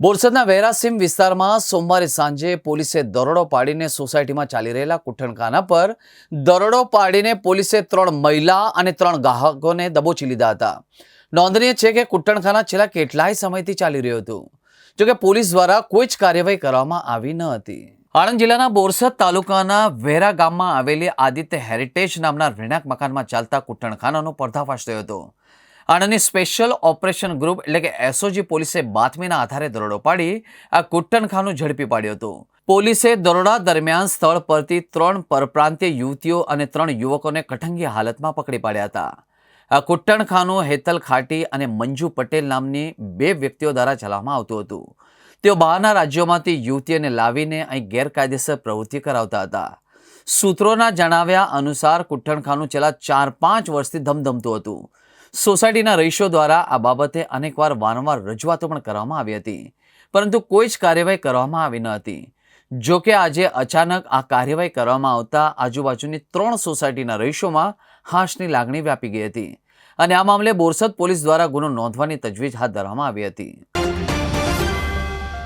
બોરસદના વેરાસીમ વિસ્તારમાં સોમવારે સાંજે પોલીસે દરોડો પાડીને સોસાયટીમાં ચાલી રહેલા કુઠણખાના પર દરોડો પાડીને પોલીસે ત્રણ મહિલા અને ત્રણ ગ્રાહકોને દબોચી લીધા હતા. નોંધનીય છે કે કુઠણખાના છેલ્લા કેટલાય સમયથી ચાલી રહ્યું હતું જોકે પોલીસ દ્વારા કોઈ જ કાર્યવાહી કરવામાં આવી ન હતી. આણંદ જિલ્લાના બોરસદ તાલુકાના વેરા ગામમાં આવેલી આદિત્ય હેરિટેજ નામના રહેણાંક મકાનમાં ચાલતા કુઠણખાનાનો પર્દાફાશ થયો હતો. આણંદની સ્પેશિયલ ઓપરેશન ગ્રુપ એટલે કે એસઓજી પોલીસે બાતમીના આધારે દરોડો પાડી, આ કુટ્ટનખાનું ઝડપી પાડ્યું હતું. પોલીસે દરોડા દરમિયાન સ્થળ પરથી ત્રણ પરપ્રાંતીય યુવતીઓ અને ત્રણ યુવકોને કઠંગી હાલતમાં પકડી પાડ્યા હતા. આ કુટ્ટણખાનું હેતલ ખાટી અને મંજુ પટેલ નામની બે વ્યક્તિઓ દ્વારા ચલાવવામાં આવતું હતું. તેઓ બહારના રાજ્યોમાંથી યુવતીઓને લાવીને અહીં ગેરકાયદેસર પ્રવૃત્તિ કરાવતા હતા. સૂત્રોના જણાવ્યા અનુસાર કુટ્ટણખાનું છેલ્લા ચાર પાંચ વર્ષથી ધમધમતું હતું. સોસાયટીના રહીશો દ્વારા આ બાબતે અનેકવાર વારંવાર રજૂઆતો પણ કરવામાં આવી હતી. પરંતુ કોઈ જ કાર્યવાહી કરવામાં આવી ન હતી. જો કે આજે અચાનક આ કાર્યવાહી કરવામાં આવતા આજુબાજુની ત્રણ સોસાયટીના રહીશોમાં હાશની લાગણી વ્યાપી ગઈ હતી. અને આ મામલે બોરસદ પોલીસ દ્વારા ગુનો નોંધવાની તજવીજ હાથ ધરવામાં આવી હતી.